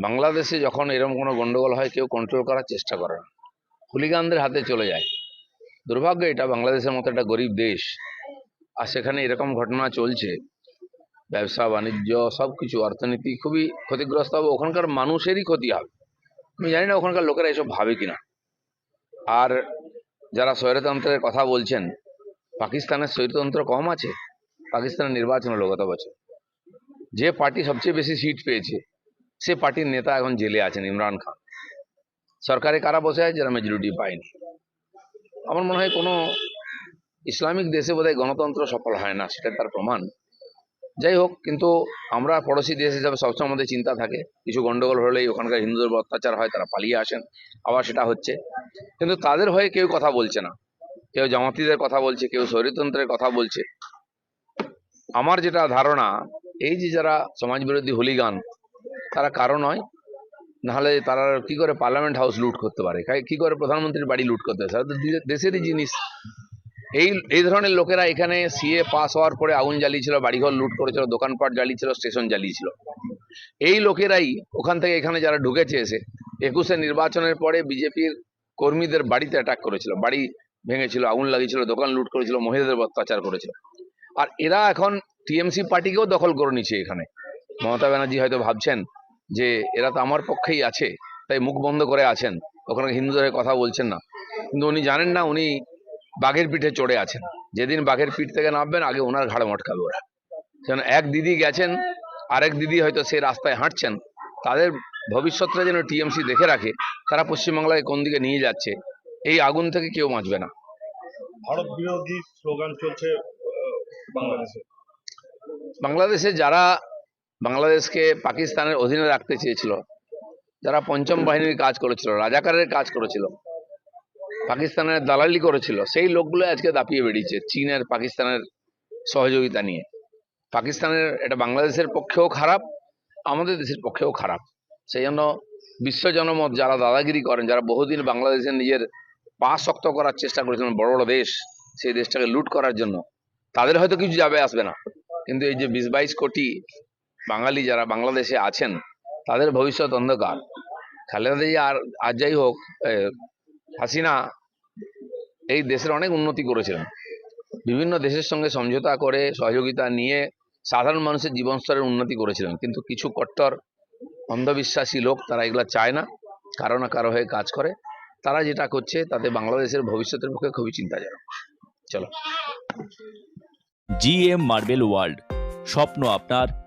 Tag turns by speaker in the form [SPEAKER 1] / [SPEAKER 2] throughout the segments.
[SPEAKER 1] বাংলাদেশে যখন এরকম কোনো গন্ডগোল হয়, কেউ কন্ট্রোল করার চেষ্টা করে না। হুলিগানদের হাতে চলে যায়। দুর্ভাগ্য এটা, বাংলাদেশের মতো একটা গরিব দেশ। আর সেখানে এরকম ঘটনা চলছে। ব্যবসা, বাণিজ্য সব কিছু অর্থনীতি খুবই ক্ষতিগ্রস্ত হবে। ওখানকার মানুষেরই ক্ষতি হবে। আমি জানি না ওখানকার লোকেরা এসব ভাবে কিনা। আর যারা স্বৈরতন্ত্রের কথা বলছেন, পাকিস্তানের স্বৈরতন্ত্র কম আছে? পাকিস্তানের নির্বাচন হলো গত বছর। যে পার্টি সবচেয়ে বেশি সিট পেয়েছে সে পার্টির নেতা এখন জেলে আছেন, ইমরান খান। সরকারে কারা বসে আছে যারা মেজরিটি পায়নি? আমার মনে হয় কোনো ইসলামিক দেশে বোধহয় গণতন্ত্র সফল হয় না, সেটা তার প্রমাণ। যাই হোক, কিন্তু আমরা পড়োশি দেশ হিসাবে সবসময় আমাদের চিন্তা থাকে। কিছু গন্ডগোল হলেই ওখানকার হিন্দুদের অত্যাচার হয়, তারা পালিয়ে আসেন, আবার সেটা হচ্ছে। কিন্তু তাদের হয়ে কেউ কথা বলছে না। কেউ জামাতিদের কথা বলছে, কেউ শরীরতন্ত্রের কথা বলছে। আমার যেটা ধারণা, এই যে যারা সমাজ বিরোধী হুলিগান তারা কারও নয়। নাহলে তারা কি করে পার্লামেন্ট হাউস লুট করতে পারে? কি করে প্রধানমন্ত্রীর বাড়ি লুট করতে পারে? তো দেশেরই জিনিস। এই এই ধরনের লোকেরা এখানে সিএ পাস হওয়ার পরে আগুন জ্বালিয়েছিল, বাড়িঘর লুট করেছিল, দোকানপাট জ্বালিয়েছিল, স্টেশন জ্বালিয়েছিল। এই লোকেরাই ওখান থেকে এখানে যারা ঢুকেছে এসে, একুশে নির্বাচনের পরে বিজেপির কর্মীদের বাড়িতে অ্যাটাক করেছিল। বাড়ি ভেঙেছিল, আগুন লাগিয়েছিল, দোকান লুট করেছিল, মহিলাদের অত্যাচার করেছিল। আর এরা এখন টিএমসি পার্টিকেও দখল করে নিচ্ছে এখানে। মমতা ব্যানার্জি হয়তো ভাবছেন যে এরা তো আমার পক্ষেই আছে তাই মুখ বন্ধ করে আছেন। ওখানে হিন্দুদের কথা বলছেন না। কিন্তু উনি জানেন না উনি বাঘের পিঠে চড়ে আছেন। যেদিন বাঘের পিঠ থেকে নামবেন আগে ওনার ঘাড়ে মটকাবে ওরা। যেন এক দিদি গেছেন আরেক দিদি হয়তো সে রাস্তায় হাঁটছেন। তাদের ভবিষ্যৎটা যেন টিএমসি দেখে রাখে তারা পশ্চিমবাংলায় কোন দিকে নিয়ে যাচ্ছে এই আগুন থেকে কেউ বাঁচবে না।
[SPEAKER 2] ভারত বিরোধী স্লোগান চলছে বাংলাদেশে।
[SPEAKER 1] বাংলাদেশে যারা বাংলাদেশকে পাকিস্তানের অধীনে রাখতে চেয়েছিল। যারা পঞ্চম বাহিনীর কাজ করেছিল, রাজাকারের কাজ করেছিল, পাকিস্তানের দালালি করেছিল, সেই লোকগুলো আজকে দাপিয়ে বেরিয়েছে চীনের পাকিস্তানের সহযোগিতা নিয়ে। পাকিস্তানের, এটা বাংলাদেশের পক্ষেও খারাপ, আমাদের দেশের পক্ষেও খারাপ। সেই জন্য বিশ্ব জনমত, যারা দাদাগিরি করেন, যারা বহুদিন বাংলাদেশের নিজের পা শক্ত করার চেষ্টা করেছিলেন বড় বড় দেশ, সেই দেশটাকে লুট করার জন্য, তাদের হয়তো কিছু যাবে, আসবে না। কিন্তু এই যে বিশ বাইশ কোটি বাঙালি যারা বাংলাদেশে আছেন, তাদের ভবিষ্যৎ অন্ধকার। খালেদা জিয়া আর আর যাই হোক হাসিনা এই দেশের অনেক উন্নতি করেছিলেন বিভিন্ন দেশের সঙ্গে সমঝোতা করে, সহযোগিতা নিয়ে সাধারণ মানুষের জীবন স্তরের উন্নতি করেছিলেন। কিন্তু কিছু কট্টর, অন্ধবিশ্বাসী লোক তারা এগুলো চায় না। কারও না কারও হয়ে কাজ করে। তারা যেটা করছে, তাতে বাংলাদেশের ভবিষ্যতের পক্ষে খুবই চিন্তাজনক। চলো।
[SPEAKER 3] জিএম মার্বেল ওয়ার্ল্ড, স্বপ্ন আপনার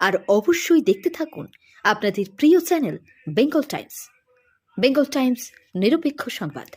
[SPEAKER 4] আর অবশ্যই দেখতে থাকুন আপনাদের প্রিয় channel Bengal Times. Bengal Times নিরপেক্ষ সংবাদ।